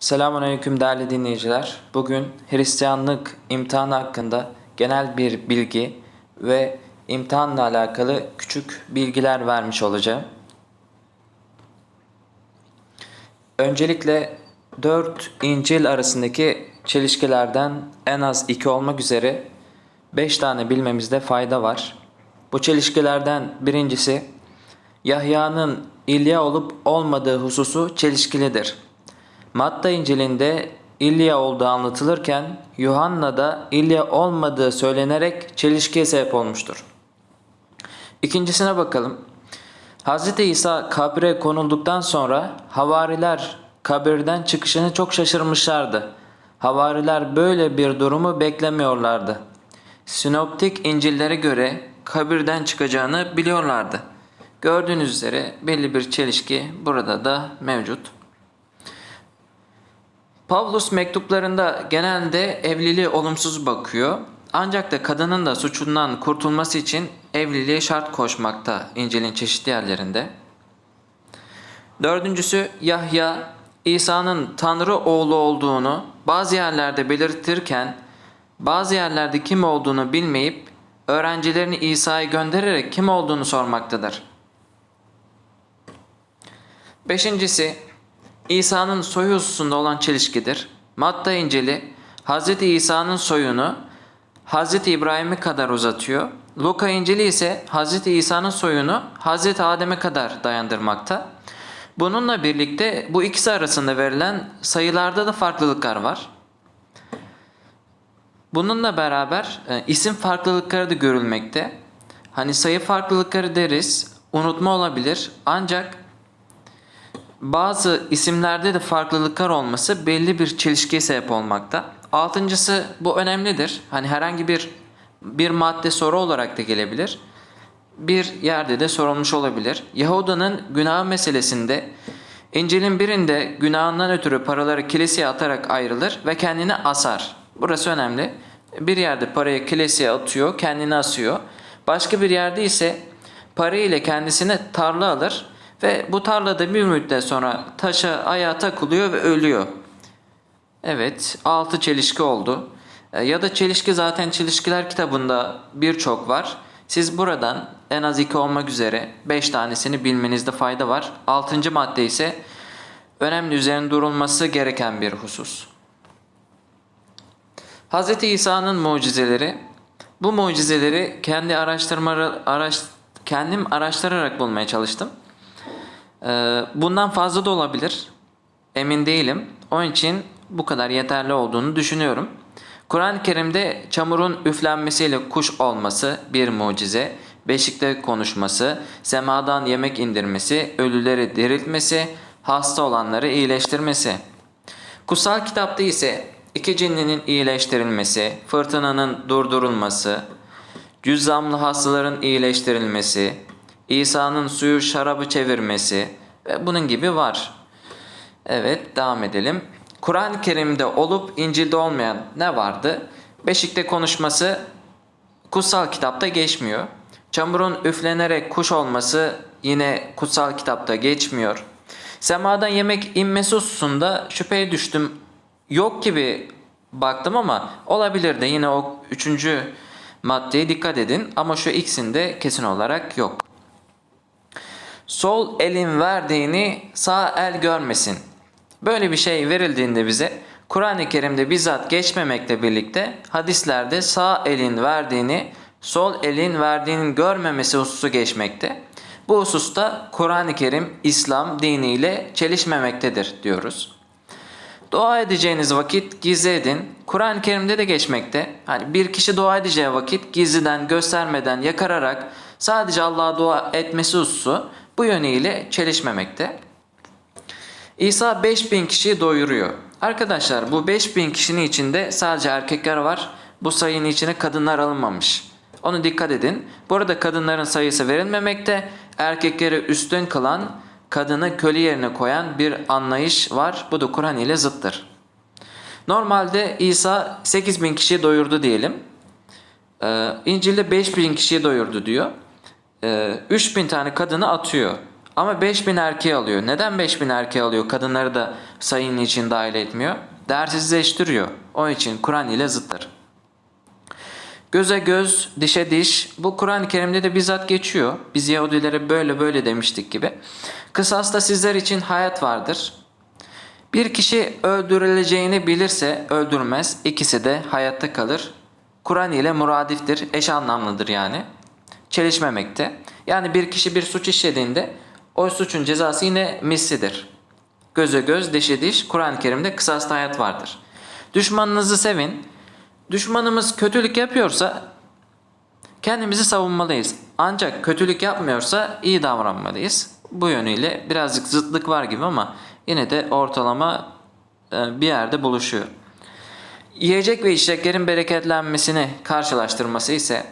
Selamünaleyküm değerli dinleyiciler. Bugün Hristiyanlık imtihanı hakkında genel bir bilgi ve imtihanla alakalı küçük bilgiler vermiş olacağım. Öncelikle 4 İncil arasındaki çelişkilerden en az 2 olmak üzere 5 tane bilmemizde fayda var. Bu çelişkilerden birincisi Yahya'nın İlya olup olmadığı hususu çelişkilidir. Matta İncil'inde İlya olduğu anlatılırken Yuhanna'da İlya olmadığı söylenerek çelişkiye sebep olmuştur. İkincisine bakalım. Hz. İsa kabre konulduktan sonra havariler kabirden çıkışını çok şaşırmışlardı. Havariler böyle bir durumu beklemiyorlardı. Sinoptik İncil'lere göre kabirden çıkacağını biliyorlardı. Gördüğünüz üzere belli bir çelişki burada da mevcut. Pavlus mektuplarında genelde evliliği olumsuz bakıyor. Ancak da kadının da suçundan kurtulması için evliliğe şart koşmakta İncil'in çeşitli yerlerinde. Dördüncüsü Yahya İsa'nın Tanrı oğlu olduğunu bazı yerlerde belirtirken bazı yerlerde kim olduğunu bilmeyip öğrencilerini İsa'ya göndererek kim olduğunu sormaktadır. Beşincisi İsa'nın soyu hususunda olan çelişkidir. Matta İncil'i Hz. İsa'nın soyunu Hz. İbrahim'e kadar uzatıyor. Luka İncil'i ise Hz. İsa'nın soyunu Hz. Adem'e kadar dayandırmakta. Bununla birlikte bu ikisi arasında verilen sayılarda da farklılıklar var. Bununla beraber e, isim farklılıkları da görülmekte. Hani sayı farklılıkları deriz, unutma olabilir ancak bazı isimlerde de farklılıklar olması belli bir çelişkiye sebep olmakta. Altıncısı bu önemlidir. Hani herhangi bir bir madde soru olarak da gelebilir. Bir yerde de sorulmuş olabilir. Yahuda'nın günah meselesinde İncil'in birinde günahından ötürü paraları kiliseye atarak ayrılır ve kendini asar. Burası önemli. Bir yerde parayı kiliseye atıyor, kendini asıyor. Başka bir yerde ise parayı ile kendisine tarla alır ve bu tarlada bir müddet sonra taşa ayağa takılıyor ve ölüyor. Evet, altı çelişki oldu. E, Ya da çelişki zaten çelişkiler kitabında birçok var. Siz buradan en az iki olmak üzere beş tanesini bilmenizde fayda var. Altıncı madde ise önemli üzerinde durulması gereken bir husus. Hz. İsa'nın mucizeleri bu mucizeleri kendi araştırma araş, kendim araştırarak bulmaya çalıştım. Ee, bundan fazla da olabilir. Emin değilim. Onun için bu kadar yeterli olduğunu düşünüyorum. Kur'an-ı Kerim'de çamurun üflenmesiyle kuş olması bir mucize, beşikte konuşması, semadan yemek indirmesi, ölüleri diriltmesi, hasta olanları iyileştirmesi. Kutsal kitapta ise iki cinninin iyileştirilmesi, fırtınanın durdurulması, cüzzamlı hastaların iyileştirilmesi, İsa'nın suyu şarabı çevirmesi ve bunun gibi var. Evet devam edelim. Kur'an-ı Kerim'de olup İncil'de olmayan ne vardı? Beşikte konuşması kutsal kitapta geçmiyor. Çamurun üflenerek kuş olması yine kutsal kitapta geçmiyor. Semadan yemek inmesi hususunda şüpheye düştüm. Yok gibi baktım ama olabilir de yine o üçüncü maddeye dikkat edin. Ama şu ikisinde kesin olarak yok. Sol elin verdiğini sağ el görmesin. Böyle bir şey verildiğinde bize Kur'an-ı Kerim'de bizzat geçmemekle birlikte hadislerde sağ elin verdiğini sol elin verdiğinin görmemesi hususu geçmekte. Bu hususta Kur'an-ı Kerim İslam diniyle çelişmemektedir diyoruz. Dua edeceğiniz vakit gizli edin. Kur'an-ı Kerim'de de geçmekte. Hani bir kişi dua edeceği vakit gizliden, göstermeden, yakararak sadece Allah'a dua etmesi hususu bu yönüyle çelişmemekte. İsa 5000 kişiyi doyuruyor. Arkadaşlar bu 5000 kişinin içinde sadece erkekler var. Bu sayının içine kadınlar alınmamış. Onu dikkat edin. Bu arada kadınların sayısı verilmemekte. Erkekleri üstün kılan, kadını köle yerine koyan bir anlayış var. Bu da Kur'an ile zıttır. Normalde İsa 8000 kişiyi doyurdu diyelim. Ee, İncil'de 5000 kişiyi doyurdu diyor. Ee, 3000 tane kadını atıyor. Ama 5000 erkeği alıyor. Neden 5000 erkeği alıyor? Kadınları da sayının için dahil etmiyor. Değersizleştiriyor. Onun için Kur'an ile zıttır. Göze göz, dişe diş. Bu Kur'an-ı Kerim'de de bizzat geçiyor. Biz Yahudilere böyle böyle demiştik gibi. Kısasta sizler için hayat vardır. Bir kişi öldürüleceğini bilirse öldürmez. İkisi de hayatta kalır. Kur'an ile muradiftir. Eş anlamlıdır yani. Çelişmemekte. Yani bir kişi bir suç işlediğinde o suçun cezası yine mislidir. Göze göz, dişe diş. Kur'an-ı Kerim'de kısasta hayat vardır. Düşmanınızı sevin. Düşmanımız kötülük yapıyorsa kendimizi savunmalıyız. Ancak kötülük yapmıyorsa iyi davranmalıyız. Bu yönüyle birazcık zıtlık var gibi ama yine de ortalama e, bir yerde buluşuyor. Yiyecek ve içeceklerin bereketlenmesini karşılaştırması ise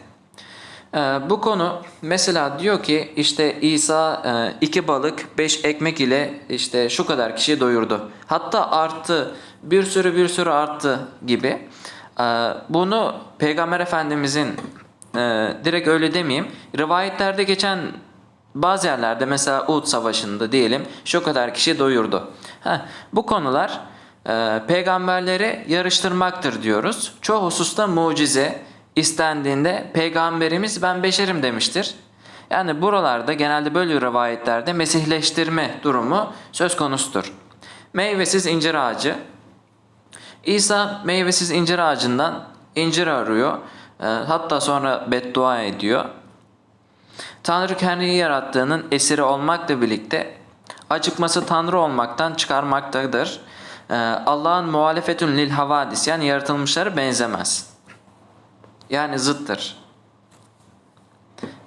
bu konu mesela diyor ki işte İsa e, iki balık beş ekmek ile işte şu kadar kişi doyurdu. Hatta arttı bir sürü bir sürü arttı gibi. E, Bunu Peygamber Efendimizin e, direkt öyle demeyeyim rivayetlerde geçen bazı yerlerde mesela Uhud Savaşı'nda diyelim şu kadar kişi doyurdu. Heh, bu konular e, peygamberleri yarıştırmaktır diyoruz. Çoğu hususta mucize istendiğinde peygamberimiz ben beşerim demiştir. Yani buralarda genelde böyle rivayetlerde mesihleştirme durumu söz konusudur. Meyvesiz incir ağacı. İsa meyvesiz incir ağacından incir arıyor. E, hatta sonra beddua ediyor. Tanrı kendini yarattığının esiri olmakla birlikte acıkması Tanrı olmaktan çıkarmaktadır. Ee, Allah'ın muhalefetün lil havadis yani yaratılmışları benzemez. Yani zıttır.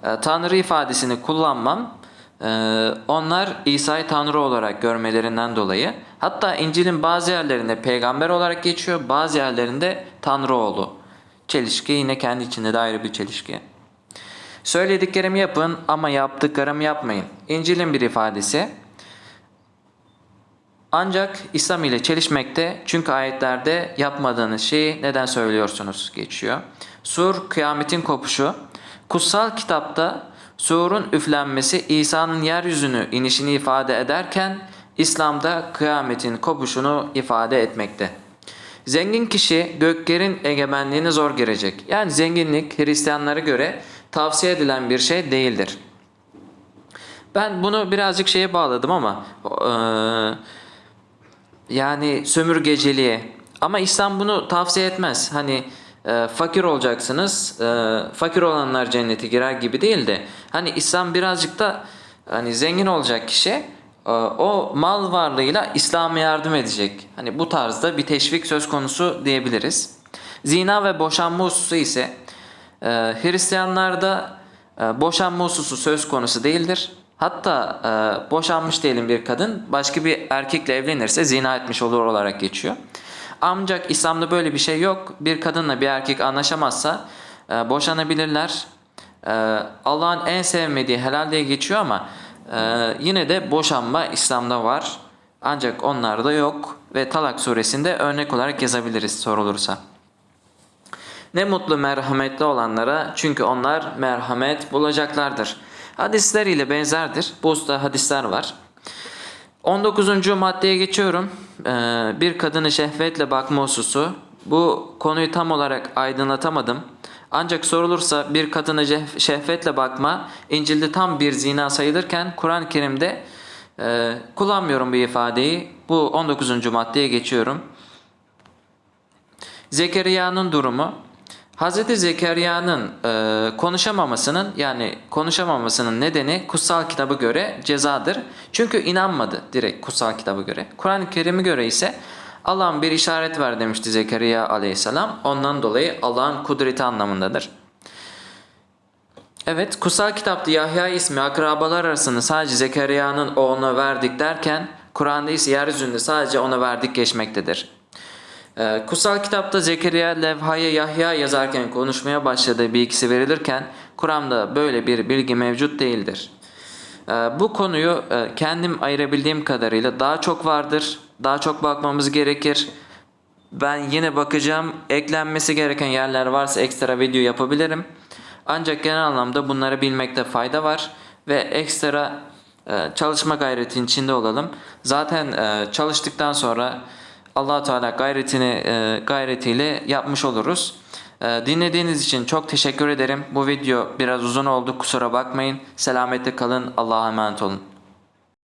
Ee, Tanrı ifadesini kullanmam ee, onlar İsa'yı Tanrı olarak görmelerinden dolayı hatta İncil'in bazı yerlerinde peygamber olarak geçiyor bazı yerlerinde Tanrı oğlu. Çelişki yine kendi içinde de ayrı bir çelişki. Söylediklerimi yapın ama yaptıklarımı yapmayın. İncil'in bir ifadesi. Ancak İslam ile çelişmekte çünkü ayetlerde yapmadığınız şeyi neden söylüyorsunuz geçiyor. Sur kıyametin kopuşu. Kutsal kitapta surun üflenmesi İsa'nın yeryüzünü inişini ifade ederken İslam'da kıyametin kopuşunu ifade etmekte. Zengin kişi göklerin egemenliğine zor girecek. Yani zenginlik Hristiyanlara göre tavsiye edilen bir şey değildir. Ben bunu birazcık şeye bağladım ama eee, yani sömürgeciliğe. Ama İslam bunu tavsiye etmez. Hani e, fakir olacaksınız, e, fakir olanlar cennete girer gibi değil de hani İslam birazcık da hani zengin olacak kişi e, o mal varlığıyla İslam'a yardım edecek. Hani bu tarzda bir teşvik söz konusu diyebiliriz. Zina ve boşanma hususu ise e, Hristiyanlarda e, boşanma hususu söz konusu değildir. Hatta e, boşanmış diyelim bir kadın başka bir erkekle evlenirse zina etmiş olur olarak geçiyor. Ancak İslam'da böyle bir şey yok. Bir kadınla bir erkek anlaşamazsa e, boşanabilirler. E, Allah'ın en sevmediği helal diye geçiyor ama e, yine de boşanma İslam'da var. Ancak onlarda yok ve Talak suresinde örnek olarak yazabiliriz sorulursa. Ne mutlu merhametli olanlara çünkü onlar merhamet bulacaklardır. Hadisler ile benzerdir. Bu usta hadisler var. 19. maddeye geçiyorum. Ee, bir kadını şehvetle bakma hususu. Bu konuyu tam olarak aydınlatamadım. Ancak sorulursa bir kadına şeh- şehvetle bakma İncil'de tam bir zina sayılırken Kur'an-ı Kerim'de e, kullanmıyorum bu ifadeyi. Bu 19. maddeye geçiyorum. Zekeriya'nın durumu. Hazreti Zekeriya'nın e, konuşamamasının yani konuşamamasının nedeni kutsal kitabı göre cezadır. Çünkü inanmadı direkt kutsal kitabı göre. Kur'an-ı Kerim'e göre ise Allah'ın bir işaret ver demişti Zekeriya aleyhisselam. Ondan dolayı Allah'ın kudreti anlamındadır. Evet, kutsal kitapta Yahya ismi akrabalar arasında sadece Zekeriya'nın oğluna verdik derken Kur'an'da ise yeryüzünde sadece ona verdik geçmektedir. Ee, kutsal kitapta Zekeriya levhaya Yahya yazarken konuşmaya başladığı bilgisi verilirken Kur'an'da böyle bir bilgi mevcut değildir. Ee, bu konuyu e, kendim ayırabildiğim kadarıyla daha çok vardır. Daha çok bakmamız gerekir. Ben yine bakacağım. Eklenmesi gereken yerler varsa ekstra video yapabilirim. Ancak genel anlamda bunları bilmekte fayda var ve ekstra e, çalışma gayretin içinde olalım. Zaten e, çalıştıktan sonra allah Teala gayretini e, gayretiyle yapmış oluruz. E, dinlediğiniz için çok teşekkür ederim. Bu video biraz uzun oldu kusura bakmayın. Selametle kalın. Allah'a emanet olun.